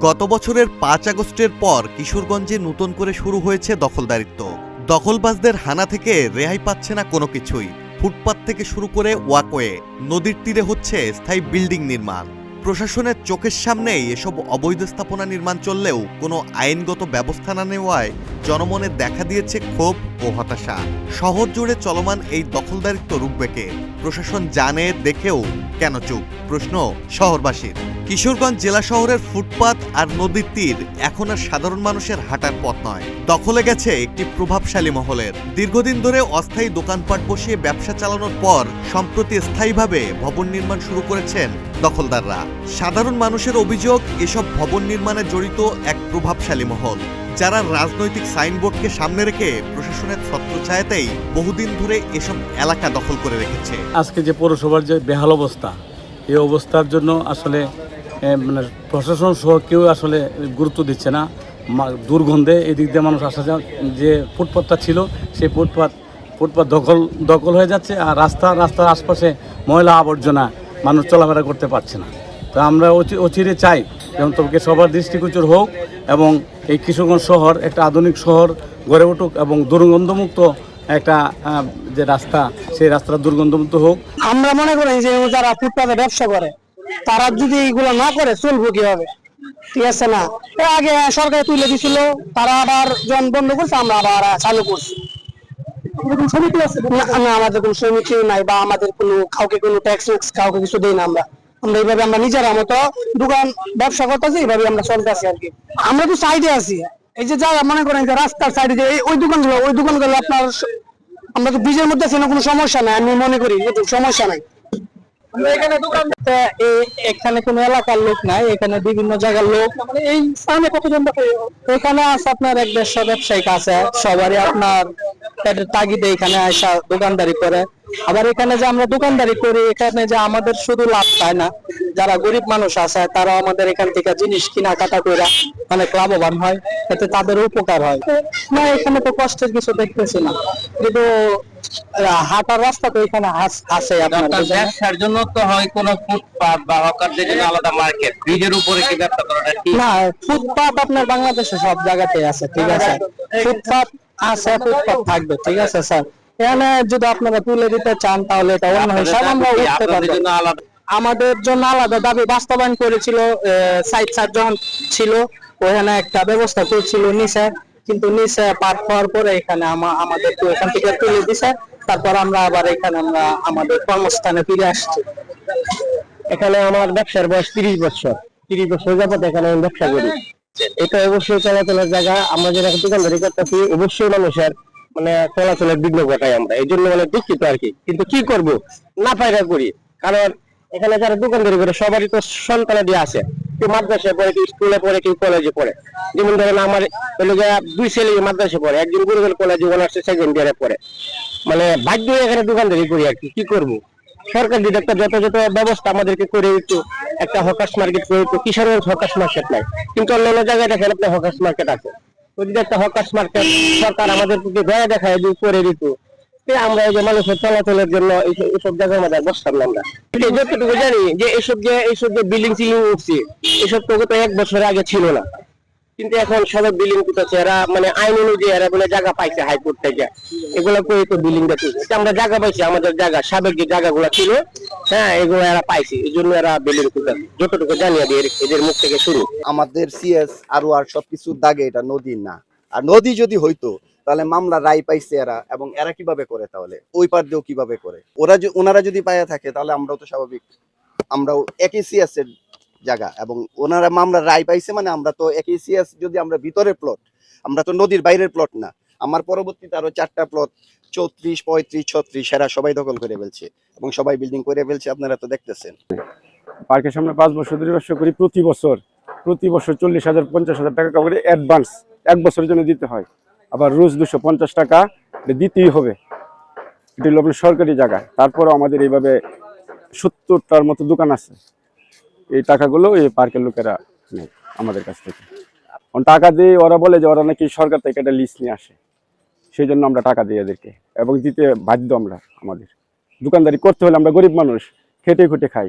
গত বছরের পাঁচ আগস্টের পর কিশোরগঞ্জে নতুন করে শুরু হয়েছে দখলদারিত্ব। দখলবাজদের হানা থেকে রেহাই পাচ্ছে না কোনো কিছুই। ফুটপাত থেকে শুরু করে ওয়াকওয়ে, নদীর তীরে হচ্ছে স্থায়ী বিল্ডিং নির্মাণ। প্রশাসনের চোখের সামনেই এসব অবৈধ স্থাপনা নির্মাণ চললেও কোনো আইনগত ব্যবস্থা না নেওয়ায় জনমনে দেখা দিয়েছে ক্ষোভ ও হতাশা। শহর জুড়ে চলমান এই দখলদারিত্ব রুখবেকে প্রশাসন জানে, দেখেও কেন চুপ? প্রশ্ন শহরবাসীর। কিশোরগঞ্জ জেলা শহরের ফুটপাত আর নদীর তীর এখন আর সাধারণ মানুষের হাঁটার পথ নয়। দখলে গেছে একটি প্রভাবশালী মহলের। দীর্ঘদিন ধরে অস্থায়ী দোকানপাট বসিয়ে ব্যবসা চালানোর পর সম্প্রতি স্থায়ীভাবে ভবন নির্মাণ শুরু করেছেন দখলদাররা। সাধারণ মানুষের অভিযোগ, এসব ভবন নির্মাণে জড়িত এক প্রভাবশালী মহল, যারা রাজনৈতিক সাইনবোর্ডকে সামনে রেখে প্রশাসনের ছত্রছায়াতেই বহুদিন ধরে এসব এলাকা দখল করে রেখেছে। আজকে যে পৌরসভার যে বেহাল অবস্থা, এই অবস্থার জন্য আসলে মানে প্রশাসন সহ কেউ আসলে গুরুত্ব দিচ্ছে না। দুর্গন্ধে এদিক দিয়ে মানুষ আসা যে ফুটপাথটা ছিল, সেই ফুটপাথ ফুটপাথ দখল দখল হয়ে যাচ্ছে আর রাস্তা, রাস্তার আশপাশে ময়লা আবর্জনা মানুষ চলাফেরা করতে পারছে না। তো আমরা অচি- অচিরে চাই যেমন তবে সবার দৃষ্টিগোচর হোক এবং এই কিশোরগঞ্জ শহর একটা আধুনিক শহর গড়ে উঠুক এবং দুর্গন্ধমুক্ত একটা যে রাস্তা, সেই রাস্তাটা দুর্গন্ধমুক্ত হোক। আমরা মনে করি যে যারা ফুটপাতে ব্যবসা করে, তারা যদি এগুলো না করে চলবো কীভাবে? ঠিক আছে না? আগে সরকার তুলে দিছিল, তারা আবার জন বন্ধ করছে, আমরা আবার চালু করছি। আমাদের কোনো সমিতি নাই বা আমাদের কোনো, কাউকে কোনো ট্যাক্স কাউকে কিছু দেই না আমরা। আমরা এইভাবে আমরা নিজেরা মতো দোকান ব্যবসা করতেছি এইভাবে আমরা চলতেছি আর কি আমরা তো সাইডে আছি। এই যে যারা মনে করেন যে রাস্তার সাইডে যে ওই দোকানগুলো ওই দোকানগুলো আপনার আমরা তো ব্রিজের মধ্যে আছি না কোনো সমস্যা নাই আমি মনে করি যে সমস্যা নাই। এখানে কোনো এলাকার লোক নাই এখানে বিভিন্ন জায়গার লোক। মানে এই স্থানে কতজন এখানে আছে আপনার এক দেড়শো ব্যবসায়িক আছে সবারই আপনার পেটের তাগিদে এখানে আসা দোকানদারি করে। আবার এখানে যে আমরা দোকানদারি করি এখানে যে আমাদের শুধু লাভ পায় না। যারা গরিব মানুষ আছে তারা আমাদের এখান থেকে জিনিস কিনা কাটা করে অনেক লাভবান হয়। এতে তাদের উপকার হয়। না এখানে তো কষ্টের কিছু দেখতেছি না। কিন্তু হাঁটার রাস্তা তো এখানে আস- আছে আপনার আপনার ব্যবসার জন্য তো হয় কোনো ফুটপাত বা হকারদের জন্য আলাদা মার্কেট ব্রিজের উপরে কি ব্যবসা করাটা ঠিক না ফুটপাত আপনার বাংলাদেশে সব জায়গাতে আছে ঠিক আছে। ফুটপাত আছে ফুটপাত থাকবে ঠিক আছে স্যার। এখানে যদি আপনারা তুলে দিতে চান তাহলে এটা অন্য হিসাব আমরা উঠতে পারব। আমাদের জন্য আলাদা দাবি বাস্তবায়ন করেছিল সাইড সাইড যখন ছিল ওখানে একটা ব্যবস্থা করছিল নিচে কিন্তু নিচে পার হওয়ার পরে এখানে আমাদের তো এখান থেকে তুলে দিছে তারপর আমরা আবার এখানে আমরা আমাদের কর্মস্থানে ফিরে আসছি। এখানে আমার ব্যবসার বয়স তিরিশ বছর। তিরিশ বছর যাবত এখানে আমি ব্যবসা করি। এটা অবশ্যই চলাচলের জায়গা। আমরা যেটা দোকানদারি করতেছি অবশ্যই মানুষের মানে চলাচলের বিঘ্ন ঘটাই আমরা। এই জন্য মানে দুঃখিত আর কি। কিন্তু কি করব? না পায়রা করি। কারণ এখানে যারা দোকানদারি করে, সবারই তো সন্তানাদি আছে। কেউ মাদ্রাসায় পড়ে, কেউ স্কুলে পড়ে, কেউ কলেজে পড়ে। যেমন ধরেন আমার দুই ছেলে পড়ে, একজন কলেজে অনার্সে সেকেন্ড ইয়ারে পড়ে। মানে এখানে দোকানদারি করি আর কি। কি করব? সরকার একটা যথাযথ ব্যবস্থা আমাদেরকে করে দিত একটা হকার্স মার্কেট করে দিত কিশোরের হকার্স মার্কেট নাই। কিন্তু অন্যান্য জায়গায় দেখেন একটা হকার্স মার্কেট আছে। যদি একটা হকাশ মার্কেট সরকার আমাদের প্রতি দেখায় যদি করে দিত আমরা এই যে মানুষের চলাচলের জন্য এইসব- জায়গায় আমাদের বসতাম না আমরা। যতটুকু জানি যে এইসব যে এইসব যে বিল্ডিং টিল্ডিং উঠছে, এসব তো এক বছর আগে ছিল না। কিন্তু এখন সবাই বিল্ডিং করতেছে, এরা মানে আইন অনুযায়ী এরা বলে জায়গা পাইছে হাইকোর্ট থেকে। এগুলো করে তো বিল্ডিং দেখি আমরা জায়গা পাইছি, আমাদের জায়গা, সাবেক যে জায়গাগুলো ছিল হ্যাঁ এগুলো এরা পাইছে, এই জন্য এরা বিল্ডিং করতেছে। যতটুকু জানি আমি এদের মুখ থেকে শুনি। আমাদের সিএস আরও আর সবকিছুর দাগে এটা নদী না। আর নদী যদি হইতো, তাহলে মামলা রায় পাইছে এরা, এবং এরা কীভাবে করে তাহলে? ওই পার দিয়েও কীভাবে করে? ওরা ওনারা যদি পায়া থাকে, তাহলে আমরাও তো স্বাভাবিক। আমরাও একই সিএস এর জায়গা এবং ওনারা মামলা রায় পাইছে মানে আমরা তো একই সিএস যদি আমরা ভিতরের প্লট আমরা তো নদীর বাইরের প্লট না। আমার পরবর্তীতে আরও চারটা প্লট চৌত্রিশ, পঁয়ত্রিশ, ছত্রিশ এরা সবাই দখল করে ফেলছে এবং সবাই বিল্ডিং করে ফেলছে, আপনারা তো দেখতেছেন। পার্কের সামনে পাঁচ বছর ধরে ব্যবসা করি, প্রতি বছর প্রতি বছর চল্লিশ হাজার, পঞ্চাশ হাজার টাকা করে অ্যাডভান্স এক বছরের জন্য দিতে হয়। আবার রোজ দুশো পঞ্চাশ টাকা দিতেই হবে। এটি হলো সরকারি জায়গা। তারপরেও আমাদের এইভাবে সত্তরটার মতো দোকান আছে। এই টাকাগুলো এই পার্কের লোকেরা নেয় আমাদের কাছ থেকে। টাকা দিয়ে ওরা বলে যে ওরা নাকি সরকার থেকে একটা লিস্ট নিয়ে আসে। সেই জন্য আমরা টাকা দিই এদেরকে এবং দিতে বাধ্য আমরা আমাদের। দোকানদারি করতে হলে আমরা গরিব মানুষ, খেটে খুটে খাই,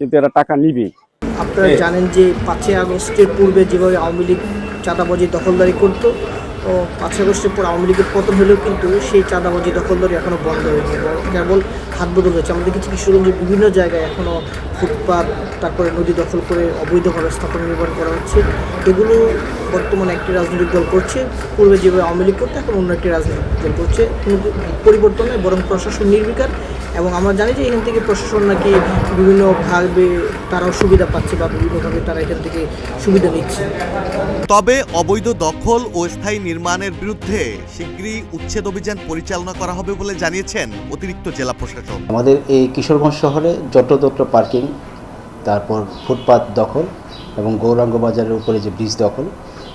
কিন্তু এরা টাকা নিবেই আপনারা জানেন যে পাঁচই আগস্টের পূর্বে যেভাবে আওয়ামী লীগ চাঁদাবাজি দখলদারি করতো ও পাঁচই আগস্টের পর আওয়ামী লীগের পতন হলেও কিন্তু সেই চাঁদাবাজি দখলদারি এখনও বন্ধ বরং কেবল হাত বদল হয়েছে। আমরা দেখেছি কিশোরগঞ্জের বিভিন্ন জায়গায় এখনও ফুটপাত, তারপরে নদী দখল করে অবৈধভাবে স্থাপন নির্মাণ করা হচ্ছে। এগুলো বর্তমানে একটি রাজনৈতিক দল করছে। পূর্বে যেভাবে আওয়ামী লীগ করতো, এখন অন্য একটি রাজনৈতিক দল করছে। কোনো পরিবর্তন বরং প্রশাসন নির্বিকার। এবং আমরা জানি যে এখান থেকে প্রশাসন নাকি বিভিন্নভাবে তারাও সুবিধা পাচ্ছে বা বিভিন্নভাবে তারা এখান থেকে সুবিধা নিচ্ছে। তবে অবৈধ দখল ও স্থায়ী নির্মাণের বিরুদ্ধে শীঘ্রই উচ্ছেদ অভিযান পরিচালনা করা হবে বলে জানিয়েছেন অতিরিক্ত জেলা প্রশাসক। আমাদের এই কিশোরগঞ্জ শহরে যত্রতত্র পার্কিং তারপর ফুটপাত দখল এবং গৌরাঙ্গ বাজারের উপরে যে ব্রিজ দখল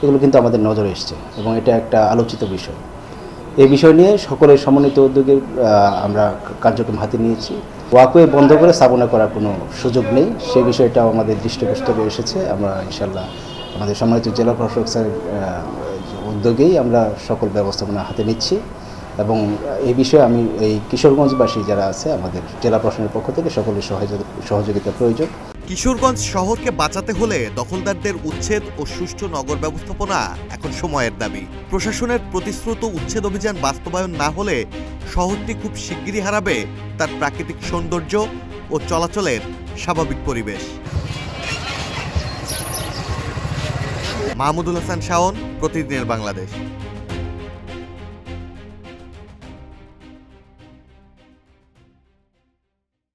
এগুলো কিন্তু আমাদের নজরে এসছে এবং এটা একটা আলোচিত বিষয়। এই বিষয় নিয়ে সকলের সমন্বিত উদ্যোগে আমরা কার্যক্রম হাতে নিয়েছি। ওয়াকওয়ে বন্ধ করে স্থাপনা করার কোনো সুযোগ নেই। সে বিষয়টাও আমাদের দৃষ্টিগোচরে এসেছে। আমরা ইনশাল্লাহ আমাদের সম্মানিত জেলা প্রশাসক স্যারের উদ্যোগেই আমরা সকল ব্যবস্থাপনা হাতে নিচ্ছি। এবং এই বিষয়ে আমি এই কিশোরগঞ্জবাসী যারা আছে, আমাদের জেলা প্রশাসনের পক্ষ থেকে সকলের সহযোগি- সহযোগিতা প্রয়োজন। কিশোরগঞ্জ শহরকে বাঁচাতে হলে দখলদারদের উচ্ছেদ ও সুষ্ঠু নগর ব্যবস্থাপনা এখন সময়ের দাবি। প্রশাসনের প্রতিশ্রুত উচ্ছেদ অভিযান বাস্তবায়ন না হলে শহরটি খুব শিগগিরই হারাবে তার প্রাকৃতিক সৌন্দর্য ও চলাচলের স্বাভাবিক পরিবেশ। মাহমুদুল হাসান শাওন, প্রতিদিনের বাংলাদেশ।